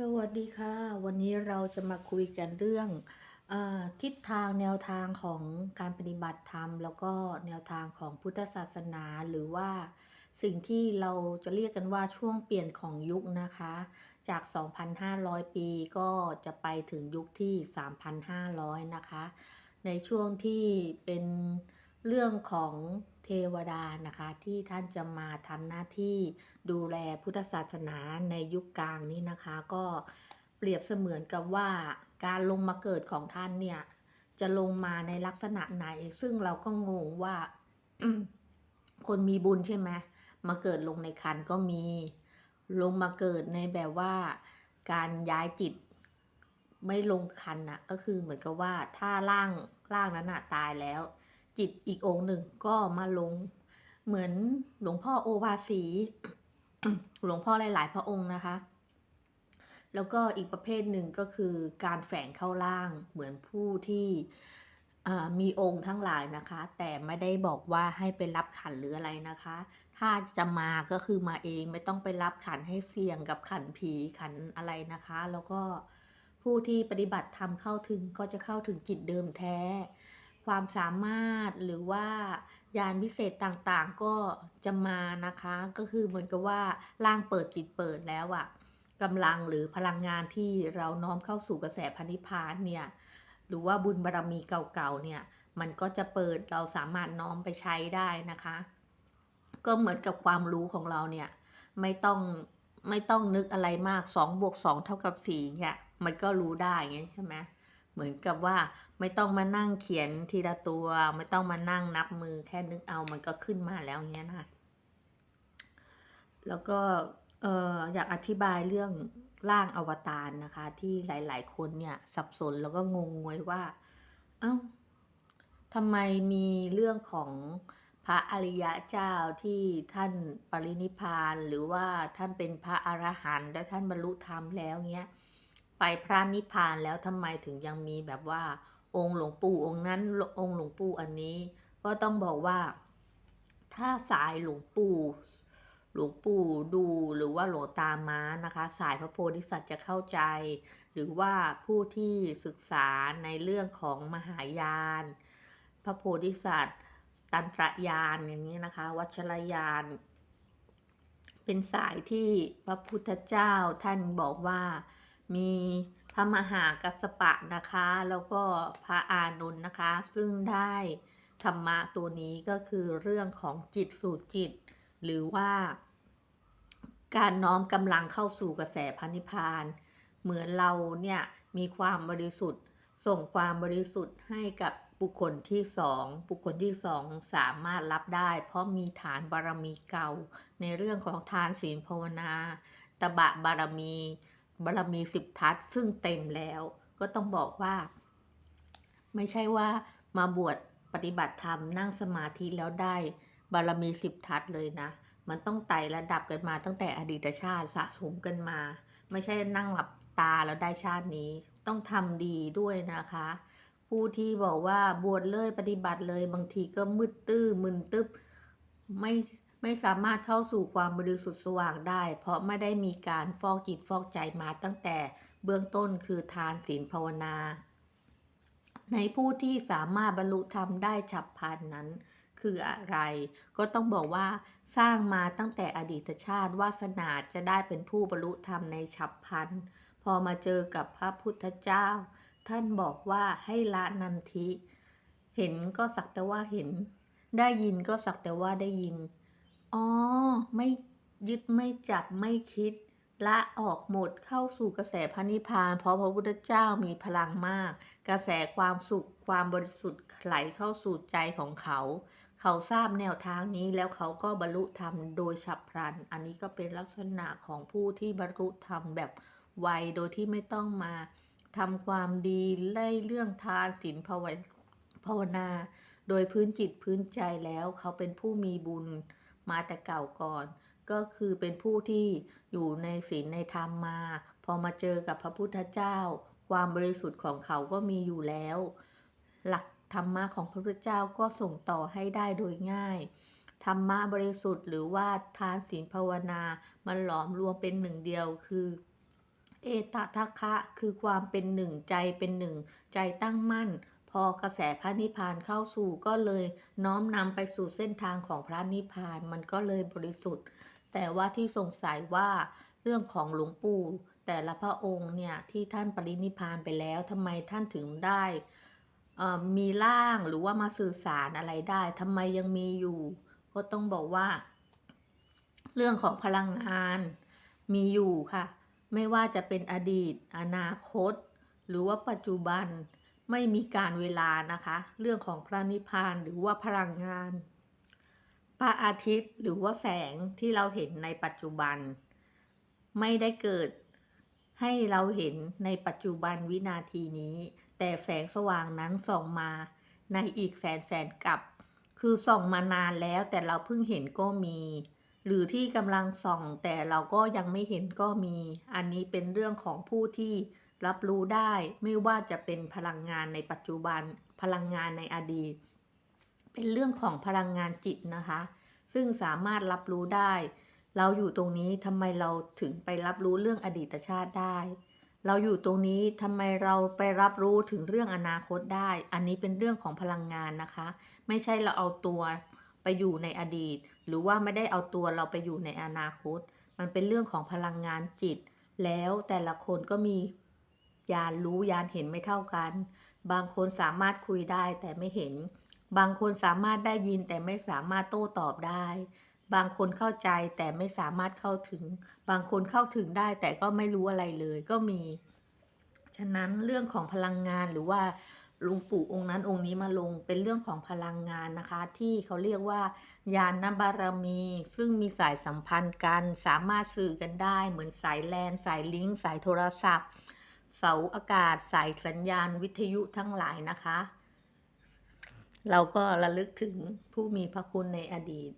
สวัสดีค่ะ วันนี้เราจะมาคุยกันเรื่องอทิศทางแนวทางของการปฏิบัติธรรม แล้วก็แนวทางของพุทธศาสนา หรือว่าสิ่งที่เราจะเรียกกันว่าช่วงเปลี่ยนของยุคนะคะ จาก 2,500 ปีก็จะไปถึงยุคที่ 3,500 นะคะ ในช่วงที่เป็นเรื่องของ เทวดานะคะที่ท่านจะมาทำหน้าที่ดูแลพุทธศาสนาในยุคกลางนี้นะคะ ก็เปรียบเสมือนกับว่าการลงมาเกิดของท่านเนี่ย จะลงมาในลักษณะไหน ซึ่งเราก็งงว่าคนมีบุญใช่ไหมมาเกิดลงในคันก็มี ลงมาเกิดในแบบว่าการย้ายจิตไม่ลงคันน่ะก็คือเหมือนกับว่าถ้าร่างร่างนั้นนะตายแล้ว จิตอีกองค์หนึ่งก็มาลง เหมือนหลวงพ่อโอวาสี หลวงพ่อหลาย ๆ พระองค์นะคะ แล้วก็อีกประเภทหนึ่งก็คือการแฝงเข้าร่างเหมือนผู้ที่มีองค์ทั้งหลายนะคะ แต่ไม่ได้บอกว่าให้ไปรับขันหรืออะไรนะคะ ถ้าจะมาก็คือมาเองไม่ต้องไปรับขันให้เสี่ยงกับขันผีขันอะไรนะคะ แล้วก็ผู้ที่ปฏิบัติธรรมเข้าถึงก็จะเข้าถึงจิตเดิมแท้ ความสามารถหรือว่ายานพิเศษต่างๆ ก็จะมานะคะ ก็คือเหมือนกับว่าร่างเปิดจิตเปิดแล้วอะกำลังหรือพลังงานที่เราน้อมเข้าสู่กระแสพันธิพพานเนี่ยหรือว่าบุญบารรมีเก่าๆเนี่ยมันก็จะเปิดเราสามารถน้อมไปใช้ได้นะคะ ก็เหมือนกับความรู้ของเราเนี่ยไม่ต้องไม่ต้องนึกอะไรมาก2บวก2เท่ากับ4เนี่ยมันก็รู้ได้ไงใช่ไหม เหมือนกับว่าไม่ต้องมานั่งเขียนทีละตัว ไม่ต้องมานั่งนับมือแค่นึกเอามันก็ขึ้นมาแล้วเงี้ยนะแล้วก็อออยากอธิบายเรื่องร่างอวตารนะคะ ที่หลาย ๆ คนเนี่ยสับสนแล้วก็งงงวยว่า เอ้าทำไมมีเรื่องของพระอริยะเจ้าที่ท่านปรินิพพานหรือว่าท่านเป็นพระอรหันต์และท่านบรรลุธรรมแล้วเงี้ย ไปพระนิพพานแล้วทำไมถึงยังมีแบบว่า องค์หลวงปู่องค์นั้นองค์หลวงปู่อันนี้ ก็ต้องบอกว่า ถ้าสายหลวงปู่หลวงปู่ดูหรือว่าหลวงตาม้านะคะ สายพระโพธิสัตว์จะเข้าใจ หรือว่าผู้ที่ศึกษาในเรื่องของมหายาน พระโพธิสัตว์ ตันตรยานอย่างนี้นะคะ วัชรยาน เป็นสายที่พระพุทธเจ้าท่านบอกว่า มีพระมหากัสปะนะคะ แล้วก็พระอานนท์นะคะ ซึ่งได้ธรรมะตัวนี้ก็คือเรื่องของจิตสู่จิต หรือว่า การน้อมกำลังเข้าสู่กระแสพันิพาน เหมือนเราเนี่ยมีความบริสุทธิ์ ส่งความบริสุทธิ์ให้กับบุคคลที่สองบุคคลที่สองสามารถรับได้ เพราะมีฐานบารมีเก่า ในเรื่องของทานศีลภาวนา ตบะบารมี บารมีสิบทัศซึ่งเต็มแล้ว ก็ต้องบอกว่า ไม่ใช่ว่ามาบวชปฏิบัติธรรมนั่งสมาธิแล้วได้ บารมีสิบทัศเลยนะ มันต้องไต่ระดับกันมาตั้งแต่อดีตชาติสะสมกันมา ไม่ใช่นั่งหลับตาแล้วได้ชาตินี้ ต้องทำดีด้วยนะคะ ผู้ที่บอกว่าบวชเลยปฏิบัติเลยบางทีก็มืดตื้อมึนตึ๊บไม่ ไม่สามารถเข้าสู่ความบริสุทธิ์สว่างได้ เพราะไม่ได้มีการฟอกจิตฟอกใจมาตั้งแต่เบื้องต้นคือทานศีลภาวนา ในผู้ที่สามารถบรรลุธรรมได้ฉับพลันนั้นคืออะไร ก็ต้องบอกว่าสร้างมาตั้งแต่อดีตชาติวาสนาจะได้เป็นผู้บรรลุธรรมในฉับพลัน พอมาเจอกับพระพุทธเจ้า ท่านบอกว่าให้ละนันทิ เห็นก็สักแต่ว่าเห็น ได้ยินก็สักแต่ว่าได้ยิน อ๋อ ไม่ยึดไม่จับไม่คิด ละออกหมดเข้าสู่กระแสพระนิพพาน เพราะพระพุทธเจ้ามีพลังมาก กระแสความสุขความบริสุทธิ์ไหลเข้าสู่ใจของเขา เขาทราบแนวทางนี้แล้วเขาก็บรรลุธรรมโดยฉับพลัน อันนี้ก็เป็นลักษณะของผู้ที่บรรลุธรรมแบบไวโดยที่ไม่ต้องมาทำความดีไล่เรื่องทานศีลภาวภาวนา โดยพื้นจิตพื้นใจแล้วเขาเป็นผู้มีบุญ มาแต่เก่าก่อน ก็คือเป็นผู้ที่อยู่ในศีลในธรรมมา พอมาเจอกับพระพุทธเจ้า ความบริสุทธิ์ของเขาก็มีอยู่แล้ว หลักธรรมะของพระพุทธเจ้าก็ส่งต่อให้ได้โดยง่ายธรรมะบริสุทธิ์หรือว่าทานศีลภาวนา มันหลอมรวมเป็นหนึ่งเดียวคือ เอตทัคคะคือความเป็นหนึ่งใจเป็นหนึ่ง ใจตั้งมั่น อกระแสพระนิพพานเข้าสู่ก็เลยน้อมนำไปสู่เส้นทางของพระนิพพานมันก็เลยบริสุทธิ์ แต่ว่าที่สงสัยว่าเรื่องของหลวงปู่ แต่ละพระองค์เนี่ยที่ท่านปรินิพพานไปแล้วทำไมท่านถึงได้มีร่างหรือว่ามาสื่อสารอะไรได้ทำไมยังมีอยู่ ก็ต้องบอกว่า เรื่องของพลังงานมีอยู่ค่ะ ไม่ว่าจะเป็นอดีต อนาคต หรือว่าปัจจุบัน ไม่มีการเวลานะคะ เรื่องของพระนิพพานหรือว่าพลังงาน พระอาทิตย์หรือว่าแสงที่เราเห็นในปัจจุบัน ไม่ได้เกิดให้เราเห็นในปัจจุบันวินาทีนี้ แต่แสงสว่างนั้นส่องมาในอีกแสนแสนกับ คือส่องมานานแล้วแต่เราเพิ่งเห็นก็มี หรือที่กำลังส่องแต่เราก็ยังไม่เห็นก็มี อันนี้เป็นเรื่องของผู้ที่ รับรู้ได้ไม่ว่าจะเป็นพลังงานในปัจจุบันพลังงานในอดีต เป็นเรื่องของพลังงานจิตนะคะ ซึ่งสามารถรับรู้ได้ เราอยู่ตรงนี้ทำไมเราถึงไปรับรู้เรื่องอดีตชาติได้ เราอยู่ตรงนี้ทำไมเราไปรับรู้ถึงเรื่องอนาคตได้ อันนี้เป็นเรื่องของพลังงานนะคะ ไม่ใช่เราเอาตัวไปอยู่ในอดีต หรือว่าไม่ได้เอาตัวเราไปอยู่ในอนาคต มันเป็นเรื่องของพลังงานจิต แล้วแต่ละคนก็มี ยานรู้ยานเห็นไม่เท่ากัน บางคนสามารถคุยได้แต่ไม่เห็น บางคนสามารถได้ยินแต่ไม่สามารถโต้ตอบได้ บางคนเข้าใจแต่ไม่สามารถเข้าถึง บางคนเข้าถึงได้แต่ก็ไม่รู้อะไรเลยก็มี ฉะนั้นเรื่องของพลังงานหรือว่าลุงปู่องค์นั้นองค์นี้มาลงเป็นเรื่องของพลังงานนะคะ ที่เขาเรียกว่า ยานบารมี ซึ่งมีสายสัมพันธ์กัน สามารถสื่อกันได้ เหมือนสายแลนสายลิงก์สายโทรศัพท์ เสาอากาศสายสัญญาณวิทยุทั้งหลายนะคะ เราก็ระลึกถึงผู้มีพระคุณในอดีต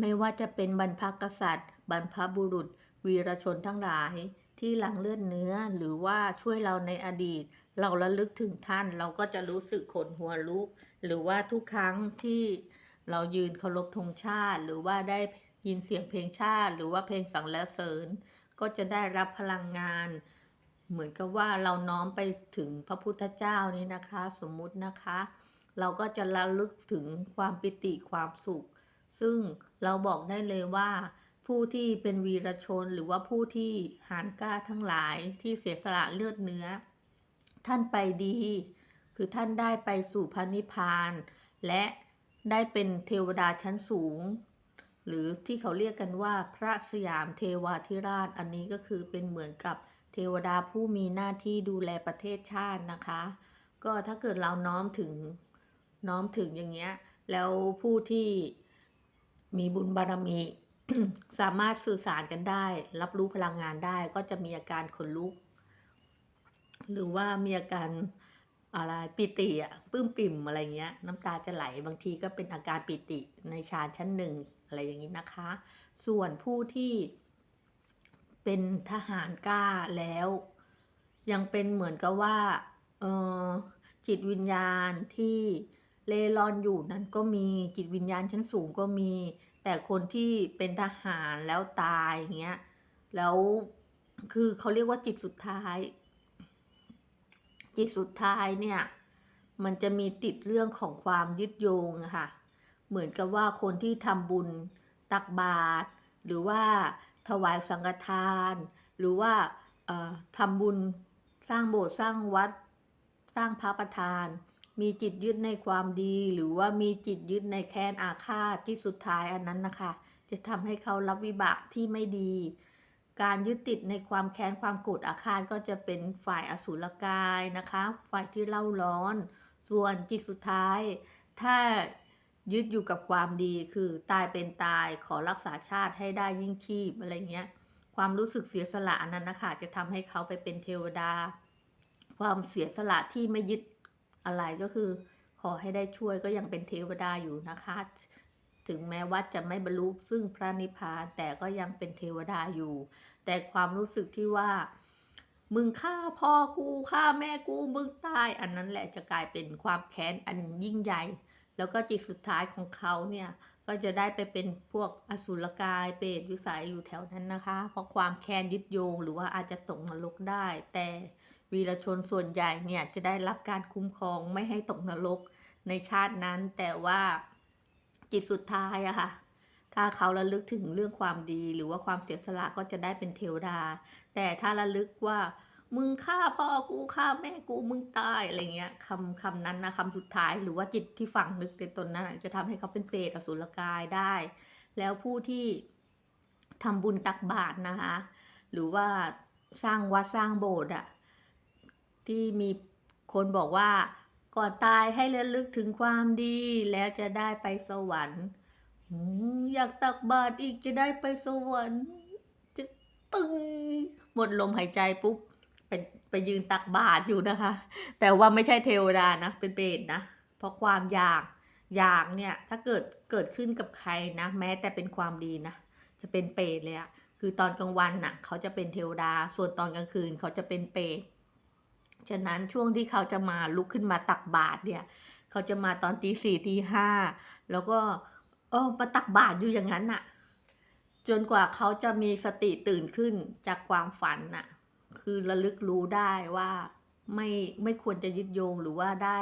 ไม่ว่าจะเป็นบรรพกษัตริย์ บรรพบุรุษ วีรชนทั้งหลายที่หลังเลือดเนื้อหรือว่าช่วยเราในอดีต เราระลึกถึงท่านเราก็จะรู้สึกขนหัวลุก หรือว่าทุกครั้งที่เรายืนเคารพธงชาติ หรือว่าได้ยินเสียงเพลงชาติ หรือว่าเพลงสรรเสริญ ก็จะได้รับพลังงาน เหมือนกับว่าเราน้อมไปถึงพระพุทธเจ้านี้นะคะ สมมุตินะคะ เราก็จะระลึกถึงความปิติความสุข ซึ่งเราบอกได้เลยว่าผู้ที่เป็นวีรชนหรือว่าผู้ที่หานกล้าทั้งหลายที่เสียสละเลือดเนื้อ ท่านไปดี คือท่านได้ไปสู่พระนิพพาน และได้เป็นเทวดาชั้นสูง หรือที่เขาเรียกกันว่าพระสยามเทวาธิราช อันนี้ก็คือเป็นเหมือนกับเทวดาผู้มีหน้าที่ดูแลประเทศชาตินะคะ ก็ถ้าเกิดเราน้อมถึงน้อมถึงอย่างเงี้ย แล้วผู้ที่มีบุญบารมี สามารถสื่อสารกันได้ รับรู้พลังงานได้ก็จะมีอาการขนลุก หรือว่ามีอาการอะไรปิติอะปื้มปิ่มอะไรเงี้ย น้ำตาจะไหลบางทีก็เป็นอาการปิติในฌานชั้นหนึ่ง อะไรอย่างนี้นะคะ ส่วนผู้ที่เป็นทหารกล้าแล้ว ยังเป็นเหมือนกับว่าเออจิตวิญญาณที่เล่ร่อนอยู่นั้นก็มีจิตวิญญาณชั้นสูงก็มี แต่คนที่เป็นทหารแล้วตายอย่างเงี้ยแล้วคือเขาเรียกว่าจิตสุดท้าย จิตสุดท้ายเนี่ย มันจะมีติดเรื่องของความยึดโยงค่ะ เหมือนกับว่าคนที่ทำบุญตักบาตรหรือว่าถวายสังฆทาน หรือว่าทำบุญสร้างโบสถ์สร้างวัด สร้างพระประธาน มีจิตยึดในความดี หรือว่ามีจิตยึดในแค้นอาฆาตที่สุดท้ายอันนั้นนะคะ จะทำให้เขารับวิบากที่ไม่ดี การยึดติดในความแค้นความโกรธอาฆาตก็จะเป็นฝ่ายอสุรกายนะคะ ฝ่ายที่เล่าร้อน ส่วนจิตสุดท้าย ถ้า ยึดอยู่กับความดีคือตายเป็นตายขอรักษาชาติให้ได้ยิ่งชีพอะไรเงี้ย ความรู้สึกเสียสละอันนั้นนะคะจะทำให้เขาไปเป็นเทวดา ความเสียสละที่ไม่ยึดอะไรก็คือ ขอให้ได้ช่วยก็ยังเป็นเทวดาอยู่นะคะ ถึงแม้ว่าจะไม่บรรลุซึ่งพระนิพพานแต่ก็ยังเป็นเทวดาอยู่ แต่ความรู้สึกที่ว่ามึงฆ่าพ่อกูฆ่าแม่กูมึงตาย อันนั้นแหละจะกลายเป็นความแค้นอันยิ่งใหญ่ แล้วก็จิตสุดท้ายของเขาเนี่ยก็จะได้ไปเป็นพวกอสุรกายเปรตวิสัยอยู่แถวนั้นนะคะ เพราะความแค้นยึดโยงหรือว่าอาจจะตกนรกได้ แต่วีรชนส่วนใหญ่เนี่ยจะได้รับการคุ้มครองไม่ให้ตกนรกในชาตินั้น แต่ว่าจิตสุดท้ายอะค่ะถ้าเขาระลึกถึงเรื่องความดีหรือว่าความเสียสละก็จะได้เป็นเทวดา แต่ถ้าระลึกว่า มึงฆ่าพ่อกูฆ่าแม่กูมึงตายอะไรเงี้ยคำคำนั้นนะคำสุดท้ายหรือว่าจิตที่ฝังลึกในตนนั้นจะทำให้เขาเป็นเปรตอสุรกายได้ แล้วผู้ที่ทำบุญตักบาตรนะคะ หรือว่าสร้างวัดสร้างโบสถ์อะที่มีคนบอกว่าก่อนตายให้ระลึกถึงความดี แล้วจะได้ไปสวรรค์อยากตักบาตรอีกจะได้ไปสวรรค์จะตึงหมดลมหายใจปุ๊บ ไปไปยืนตักบาตรอยู่นะคะ แต่ว่าไม่ใช่เทวดานะ เป็นเปรตนะ เพราะความอยากอยากเนี่ย ถ้าเกิดเกิดขึ้นกับใครนะ แม้แต่เป็นความดีนะ จะเป็นเปรตเลยอะคือตอนกลางวันน่ะ เขาจะเป็นเทวดา ส่วนตอนกลางคืนเขาจะเป็นเปรตฉะนั้นช่วงที่เขาจะมาลุกขึ้นมาตักบาตรเนี่ย เขาจะมาตอนตีสี่ตีห้าแล้วก็เออมาตักบาตรอยู่อย่างนั้นน่ะ จนกว่าเขาจะมีสติตื่นขึ้นจากความฝันน่ะ คือระลึกรู้ได้ว่าไม่ไม่ควรจะยึดโยงหรือว่าได้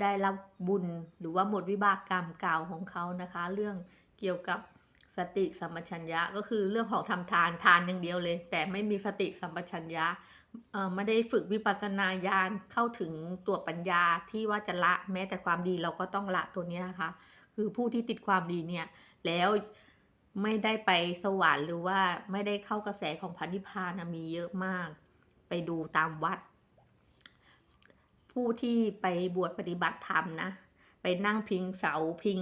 ได้รับบุญหรือว่าหมดวิบากกรรมเก่าของเขานะคะ เรื่องเกี่ยวกับสติสัมปชัญญะก็คือเรื่องของทำทานทานอย่างเดียวเลย แต่ไม่มีสติสัมปชัญญะไม่ได้ฝึกวิปัสสนาญาณเข้าถึงตัวปัญญาที่ว่าจะละแม้แต่ความดีเราก็ต้องละตัวนี้นะคะ คือผู้ที่ติดความดีเนี่ยแล้ว ไม่ได้ไปสวรรค์หรือว่าไม่ได้เข้ากระแสของพันธิพพานะมีเยอะมาก ไปดูตามวัด ผู้ที่ไปบวชปฏิบัติธรรมนะ ไปนั่งพิงเสาพิง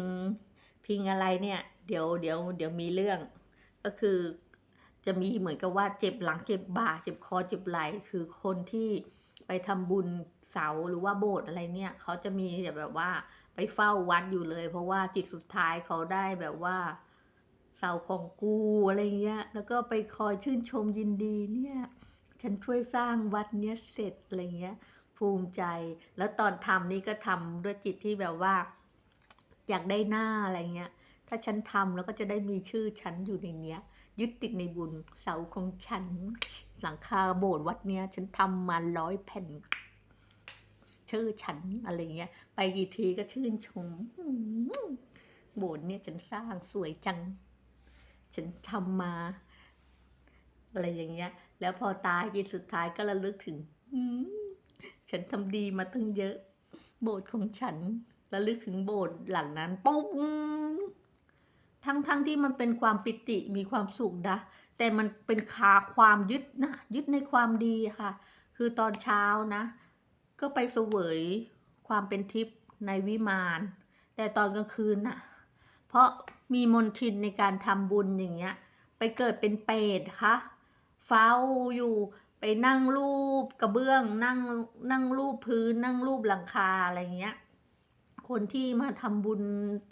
พิงอะไรเนี่ย เดี๋ยวเดี๋ยวเดี๋ยวมีเรื่อง ก็คือจะมีเหมือนกับว่าเจ็บหลังเจ็บบ่าเจ็บคอเจ็บไหล่คือคนที่ไปทำบุญเสาหรือว่าโบสถ์อะไรเนี่ยเขาจะมีแบบว่าไปเฝ้าวัดอยู่เลย เพราะว่าจิตสุดท้ายเขาได้แบบว่า สาของกูอะไรเงี้ย แล้วก็ไปคอยชื่นชมยินดีเนี่ย ฉันช่วยสร้างวัดเนี้ยเสร็จอะไรเงี้ย ภูมิใจ แล้วตอนทำนี่ก็ทำด้วยจิตที่แบบว่า อยากได้หน้าอะไรเงี้ย ถ้าฉันทำแล้วก็จะได้มีชื่อฉันอยู่ในเนี้ย ยึดติดในบุญเสาของฉัน หลังคาโบสถ์วัดเนี้ย ฉันทำมาร้อยแผ่น ชื่อฉันอะไรเงี้ย ไปกี่ทีก็ชื่นชมอืมโบสถ์เนี่ยฉันสร้างสวยจัง ฉันทำมา อะไรอย่างเงี้ย แล้วพอตายจิตสุดท้ายก็ระลึกถึงฉันทำดีมาตั้งเยอะ โบสถ์ของฉันระลึกถึงโบสถ์หลังนั้นปุ๊บทั้งทั้งที่มันเป็นความปิติมีความสุขนะแต่มันเป็นคาความยึดนะยึดในความดีค่ะ คือตอนเช้านะ ก็ไปเสวยความเป็นทิพย์ในวิมาน แต่ตอนกลางคืนน่ะเพราะ มีมนทินในการทำบุญอย่างเงี้ย ไปเกิดเป็นเปรตคะเฝ้าอยู่ไปนั่งรูปกระเบื้อง นั่งนั่งรูปพื้น นั่งรูปหลังคาอะไรเงี้ย คนที่มาทำบุญ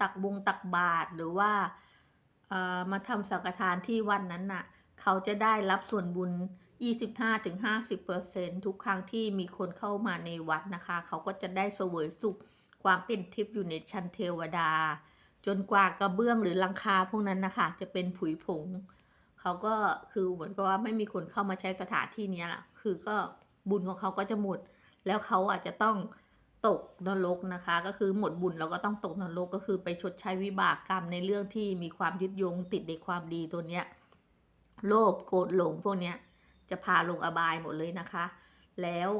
ตักบงตักบาตรหรือว่าเอ่อมาทำสังฆทานที่วัดนั้นน่ะ เขาจะได้รับส่วนบุญ 25-50%ทุกครั้งที่มีคนเข้ามาในวัดนะคะ เขาก็จะได้เสวยสุขความเป็นทิพย์อยู่ในชั้นเทวดา จนกว่ากระเบื้องหรือลังคาพวกนั้นนะคะ จะเป็นผุยผงเขาก็คือเหมือนกับว่าไม่มีคนเข้ามาใช้สถานที่นี้ยแหละคือก็บุญของเขาก็จะหมด แล้วเขาอาจจะต้องตกนรกนะคะ ก็คือหมดบุญเราก็ต้องตกนรกก็คือไปชดใช้วิบากกรรมในเรื่องที่มีความยึดโยงติดในความดีตัวเนี้ยโลภโกรธหลงพวกเนี้ยจะพาลงอบายหมดเลยนะคะ แล้ว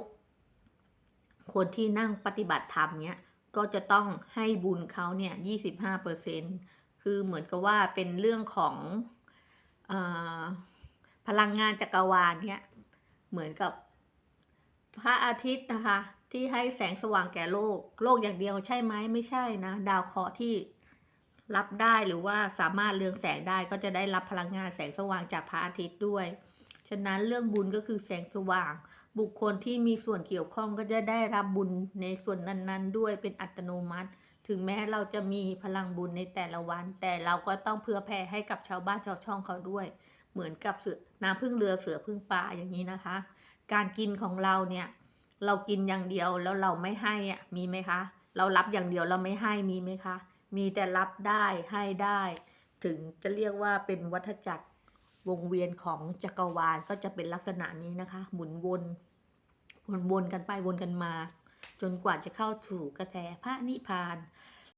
คนที่นั่งปฏิบัติธรรมเนี้ย ก็จะต้องให้บุญเขาเนี่ยยี่สิบห้าเปอร์เซ็นคือเหมือนกับว่าเป็นเรื่องของอพลังงานจักรวาลเนี่ยเหมือนกับพระอาทิตย์นะคะ ที่ให้แสงสว่างแก่โลก โลกอย่างเดียวใช่ไหมไม่ใช่นะ ดาวเคราะห์ที่รับได้หรือว่าสามารถเรืองแสงได้ก็จะได้รับพลังงานแสงสว่างจากพระอาทิตย์ด้วย ฉะนั้นเรื่องบุญก็คือแสงสว่าง บุคคลที่มีส่วนเกี่ยวข้องก็จะได้รับบุญในส่วนนั้น ๆ ด้วยเป็นอัตโนมัติ ถึงแม้เราจะมีพลังบุญในแต่ละวัน แต่เราก็ต้องเผื่อแผ่ให้กับชาวบ้านชาวช่องเขาด้วย เหมือนกับเสือน้ำพึ่งเรือเสือพึ่งป่าอย่างนี้นะคะ การกินของเราเนี่ยเรากินอย่างเดียวแล้วเราไม่ให้อะมีไหมคะ เรารับอย่างเดียวเราไม่ให้มีไหมคะ มีแต่รับได้ให้ได้ ถึงจะเรียกว่าเป็นวัฏจักร วงเวียนของจักรวาลก็จะเป็นลักษณะนี้นะคะ หมุนวนวนวนกันไปวนกันมา จนกว่าจะเข้าถูกกระแสพระนิพพาน